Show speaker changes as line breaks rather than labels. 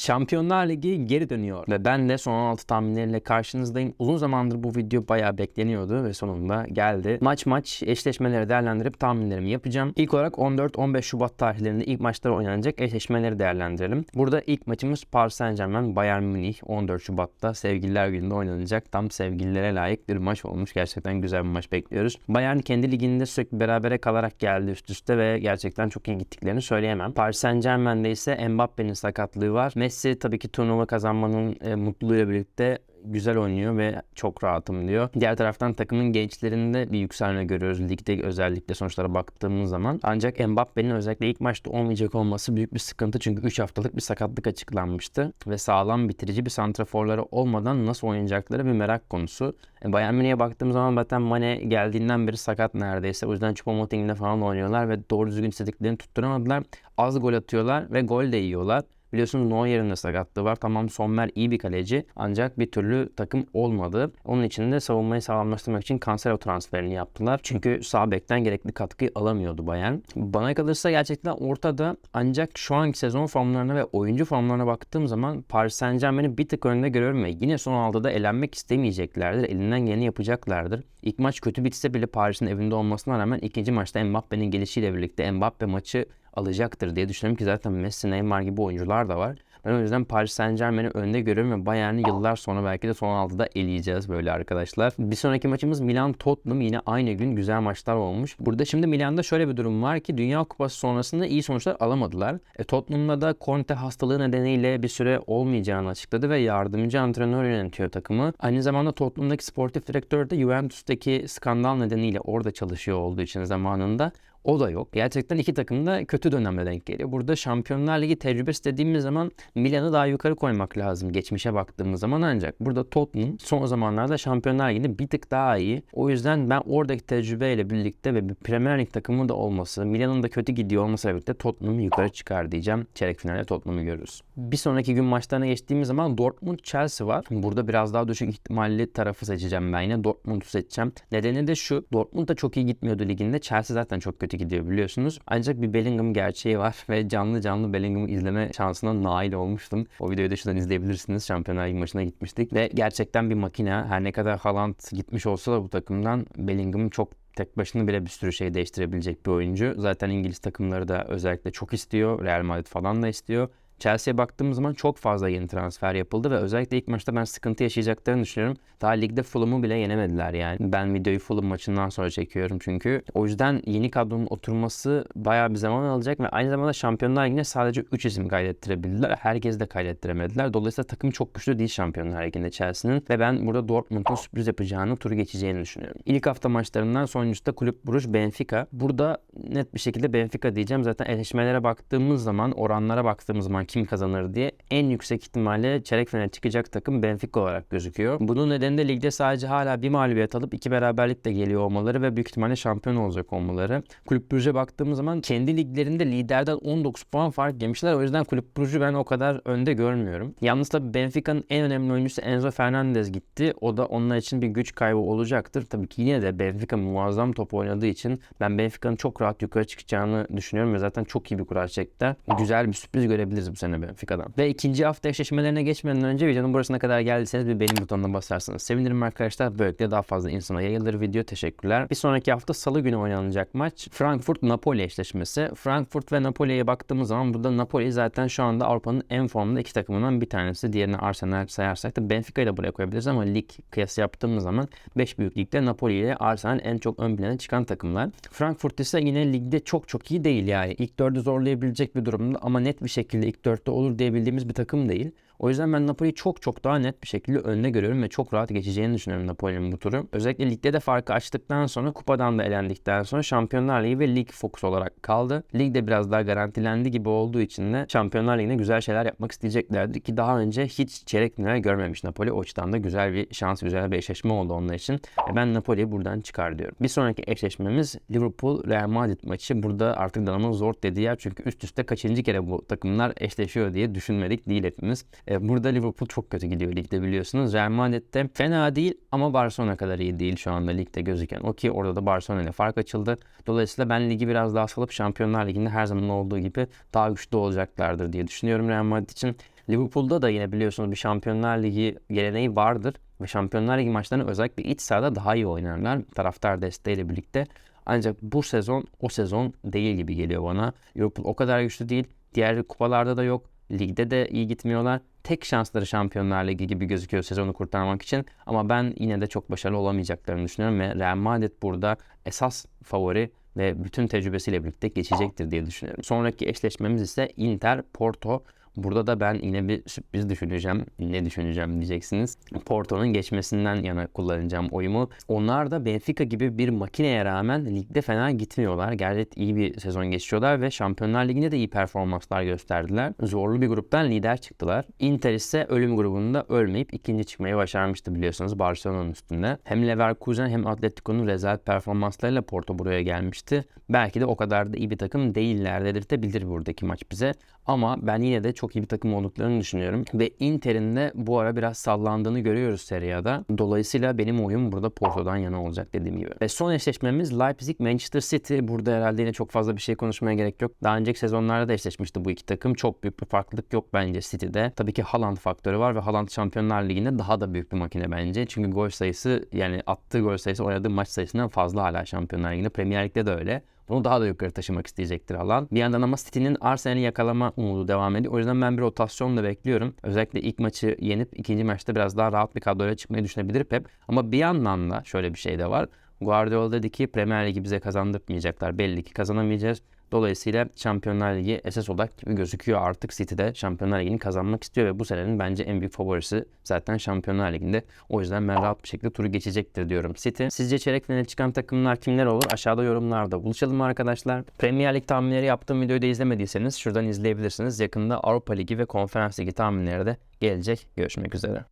Şampiyonlar Ligi geri dönüyor ve ben de son 16 tahminleriyle karşınızdayım. Uzun zamandır bu video bayağı bekleniyordu ve sonunda geldi. Maç maç eşleşmeleri değerlendirip tahminlerimi yapacağım. İlk olarak 14-15 Şubat tarihlerinde ilk maçlar oynanacak eşleşmeleri değerlendirelim. Burada ilk maçımız Paris Saint Germain Bayern Münih 14 Şubat'ta Sevgililer Günü'nde oynanacak. Tam sevgililere layık bir maç olmuş. Gerçekten güzel bir maç bekliyoruz. Bayern kendi liginde sürekli berabere kalarak geldi üst üste ve gerçekten çok iyi gittiklerini söyleyemem. Paris Saint Germain'de ise Mbappe'nin sakatlığı var. Messi tabii ki turnuva kazanmanın e, mutluluğuyla birlikte güzel oynuyor ve çok rahatım diyor. Diğer taraftan takımın gençlerinde bir yükselme görüyoruz ligde özellikle sonuçlara baktığımız zaman. Ancak Mbappe'nin özellikle ilk maçta olmayacak olması büyük bir sıkıntı çünkü 3 haftalık bir sakatlık açıklanmıştı ve sağlam bitirici bir santraforları olmadan nasıl oynayacakları bir merak konusu. E, Bayern Münih'e baktığım zaman zaten Mane geldiğinden beri sakat neredeyse. O yüzden Choupo-Moting'le falan oynuyorlar ve doğru düzgün istediklerini tutturamadılar. Az gol atıyorlar ve gol de yiyorlar. Biliyorsunuz Neuer'in de sakatlığı var. Tamam Sommer iyi bir kaleci ancak bir türlü takım olmadı. Onun için de savunmayı sağlamlaştırmak için Cancelo transferini yaptılar. Çünkü sağ bekten gerekli katkıyı alamıyordu Bayern. Bana kalırsa gerçekten ortada ancak şu anki sezon formlarına ve oyuncu formlarına baktığım zaman Paris Saint Germain'i bir tık önünde görüyorum ve yine son 6'da elenmek istemeyeceklerdir. Elinden geleni yapacaklardır. İlk maç kötü bitse bile Paris'in evinde olmasına rağmen ikinci maçta Mbappe'nin gelişiyle birlikte Mbappe maçı alacaktır diye düşünüyorum ki zaten Messi, Neymar gibi oyuncular da var. Ben o yüzden Paris Saint Germain'i önde görüyorum ve Bayern'i yıllar sonra belki de son 6'da eleyeceğiz böyle arkadaşlar. Bir sonraki maçımız Milan Tottenham yine aynı gün güzel maçlar olmuş. Burada şimdi Milan'da şöyle bir durum var ki Dünya Kupası sonrasında iyi sonuçlar alamadılar. E, Tottenham'da da Conte hastalığı nedeniyle bir süre olmayacağını açıkladı ve yardımcı antrenör yönetiyor takımı. Aynı zamanda Tottenham'daki sportif direktör de Juventus'taki skandal nedeniyle orada çalışıyor olduğu için zamanında o da yok. Gerçekten iki takım da kötü dönemde denk geliyor. Burada Şampiyonlar Ligi tecrübesi dediğimiz zaman Milan'ı daha yukarı koymak lazım geçmişe baktığımız zaman ancak burada Tottenham son zamanlarda Şampiyonlar Ligi'nde bir tık daha iyi. O yüzden ben oradaki tecrübeyle birlikte ve bir Premier Lig takımı da olması, Milan'ın da kötü gidiyor olmasıyla birlikte Tottenham'ı yukarı çıkar diyeceğim. Çeyrek finalde Tottenham'ı görürüz. Bir sonraki gün maçlarına geçtiğimiz zaman Dortmund Chelsea var. Burada biraz daha düşük ihtimalli tarafı seçeceğim ben yine. Dortmund'u seçeceğim. Nedeni de şu. Dortmund da çok iyi gitmiyordu liginde. Chelsea zaten çok kötü gidiyor biliyorsunuz. Ancak bir Bellingham gerçeği var ve canlı canlı Bellingham'ı izleme şansına nail olmuştum. O videoyu da şuradan izleyebilirsiniz. Şampiyonlar Ligi maçına gitmiştik ve gerçekten bir makine. Her ne kadar Haaland gitmiş olsa da bu takımdan Bellingham çok tek başına bile bir sürü şey değiştirebilecek bir oyuncu. Zaten İngiliz takımları da özellikle çok istiyor. Real Madrid falan da istiyor. Chelsea'ye baktığımız zaman çok fazla yeni transfer yapıldı ve özellikle ilk maçta ben sıkıntı yaşayacaklarını düşünüyorum. Daha ligde Fulham'ı bile yenemediler yani. Ben videoyu Fulham maçından sonra çekiyorum çünkü. O yüzden yeni kadronun oturması bayağı bir zaman alacak ve aynı zamanda Şampiyonlar Ligi'ne sadece 3 isim kaydettirebildiler. Herkes de kaydettiremediler. Dolayısıyla takım çok güçlü değil Şampiyonlar Ligi'nde Chelsea'nin ve ben burada Dortmund'un sürpriz yapacağını, turu geçeceğini düşünüyorum. İlk hafta maçlarından sonuncusu Kulüp Bruj Benfica. Burada net bir şekilde Benfica diyeceğim. Zaten eşleşmelere baktığımız zaman, oranlara baktığımız zaman kim kazanır diye en yüksek ihtimalle çeyrek finale çıkacak takım Benfica olarak gözüküyor. Bunun nedeni de ligde sadece hala bir mağlubiyet alıp iki beraberlik de geliyor olmaları ve büyük ihtimalle şampiyon olacak olmaları. Kulüp Brugge'e baktığımız zaman kendi liglerinde liderden 19 puan fark yemişler. O yüzden Kulüp Brugge'ü ben o kadar önde görmüyorum. Yalnız tabii Benfica'nın en önemli oyuncusu Enzo Fernandez gitti. O da onlar için bir güç kaybı olacaktır. Tabii ki yine de Benfica muazzam top oynadığı için ben Benfica'nın çok rahat yukarı çıkacağını düşünüyorum ve zaten çok iyi bir kura çekti. Güzel bir sürpriz görebiliriz bu sene Benfica'dan. Ve ikinci hafta eşleşmelerine geçmeden önce videonun burasına kadar geldiyseniz bir beğeni butonuna basarsanız sevinirim arkadaşlar. Böylelikle daha fazla insana yayılır video. Teşekkürler. Bir sonraki hafta salı günü oynanacak maç Frankfurt-Napoli eşleşmesi. Frankfurt ve Napoli'ye baktığımız zaman burada Napoli zaten şu anda Avrupa'nın en formda iki takımından bir tanesi. Diğerini Arsenal sayarsak da Benfica ile buraya koyabiliriz ama lig kıyası yaptığımız zaman 5 büyük ligde Napoli ile Arsenal en çok ön plana çıkan takımlar. Frankfurt ise yine ligde çok çok iyi değil yani. İlk dördü zorlayabilecek bir durumda ama net bir şekilde ilk dörtte olur diyebildiğimiz bir takım değil. O yüzden ben Napoli'yi çok çok daha net bir şekilde önde görüyorum ve çok rahat geçeceğini düşünüyorum Napoli'nin bu turu. Özellikle ligde de farkı açtıktan sonra kupadan da elendikten sonra Şampiyonlar Ligi ve lig fokus olarak kaldı. Ligde biraz daha garantilendi gibi olduğu için de Şampiyonlar Ligi'ne güzel şeyler yapmak isteyeceklerdi ki daha önce hiç çeyrek final görmemiş Napoli. O açıdan da güzel bir şans, güzel bir eşleşme oldu onlar için. E ben Napoli'yi buradan çıkar diyorum. Bir sonraki eşleşmemiz Liverpool Real Madrid maçı. Burada artık Danam'ın zor dediği yer çünkü üst üste kaçıncı kere bu takımlar eşleşiyor diye düşünmedik değil hepimiz. E, burada Liverpool çok kötü gidiyor ligde biliyorsunuz. Real Madrid'de fena değil ama Barcelona kadar iyi değil şu anda ligde gözüken. O ki orada da Barcelona ile fark açıldı. Dolayısıyla ben ligi biraz daha salıp Şampiyonlar Ligi'nde her zaman olduğu gibi daha güçlü olacaklardır diye düşünüyorum Real Madrid için. Liverpool'da da yine biliyorsunuz bir Şampiyonlar Ligi geleneği vardır ve Şampiyonlar Ligi maçlarını özellikle iç sahada daha iyi oynarlar taraftar desteğiyle birlikte. Ancak bu sezon o sezon değil gibi geliyor bana. Liverpool o kadar güçlü değil. Diğer kupalarda da yok. Ligde de iyi gitmiyorlar. Tek şansları Şampiyonlar Ligi gibi gözüküyor sezonu kurtarmak için. Ama ben yine de çok başarılı olamayacaklarını düşünüyorum ve Real Madrid burada esas favori ve bütün tecrübesiyle birlikte geçecektir diye düşünüyorum. Sonraki eşleşmemiz ise Inter Porto. Burada da ben yine bir sürpriz düşüneceğim. Ne düşüneceğim diyeceksiniz. Porto'nun geçmesinden yana kullanacağım oyumu. Onlar da Benfica gibi bir makineye rağmen ligde fena gitmiyorlar. Gayet iyi bir sezon geçiriyorlar ve Şampiyonlar Ligi'nde de iyi performanslar gösterdiler. Zorlu bir gruptan lider çıktılar. Inter ise ölüm grubunda ölmeyip ikinci çıkmayı başarmıştı biliyorsunuz Barcelona'nın üstünde. Hem Leverkusen hem Atletico'nun rezalet performanslarıyla Porto buraya gelmişti. Belki de o kadar da iyi bir takım değiller dedirtebilir buradaki maç bize. Ama ben yine de çok iyi bir takım olduklarını düşünüyorum. Ve Inter'in de bu ara biraz sallandığını görüyoruz Serie A'da. Dolayısıyla benim oyum burada Porto'dan yana olacak dediğim gibi. Ve son eşleşmemiz Leipzig Manchester City. Burada herhalde yine çok fazla bir şey konuşmaya gerek yok. Daha önceki sezonlarda da eşleşmişti bu iki takım. Çok büyük bir farklılık yok bence City'de. Tabii ki Haaland faktörü var ve Haaland Şampiyonlar Ligi'nde daha da büyük bir makine bence. Çünkü gol sayısı yani attığı gol sayısı oynadığı maç sayısından fazla hala Şampiyonlar Ligi'nde. Premier Lig'de de öyle. Bunu daha da yukarı taşımak isteyecektir alan. Bir yandan ama City'nin Arsenal'i yakalama umudu devam ediyor. O yüzden ben bir rotasyonla bekliyorum. Özellikle ilk maçı yenip ikinci maçta biraz daha rahat bir kadroyla çıkmayı düşünebilir Pep. Ama bir yandan da şöyle bir şey de var. Guardiola dedi ki Premier Ligi bize kazandırmayacaklar. Belli ki kazanamayacağız. Dolayısıyla Şampiyonlar Ligi esas odak gibi gözüküyor artık City'de Şampiyonlar Ligi'ni kazanmak istiyor ve bu senenin bence en büyük favorisi zaten Şampiyonlar Ligi'nde. O yüzden ben rahat bir şekilde turu geçecektir diyorum City. Sizce çeyrek finale çıkan takımlar kimler olur? Aşağıda yorumlarda buluşalım arkadaşlar. Premier Lig tahminleri yaptığım videoyu da izlemediyseniz şuradan izleyebilirsiniz. Yakında Avrupa Ligi ve Konferans Ligi tahminleri de gelecek. Görüşmek üzere.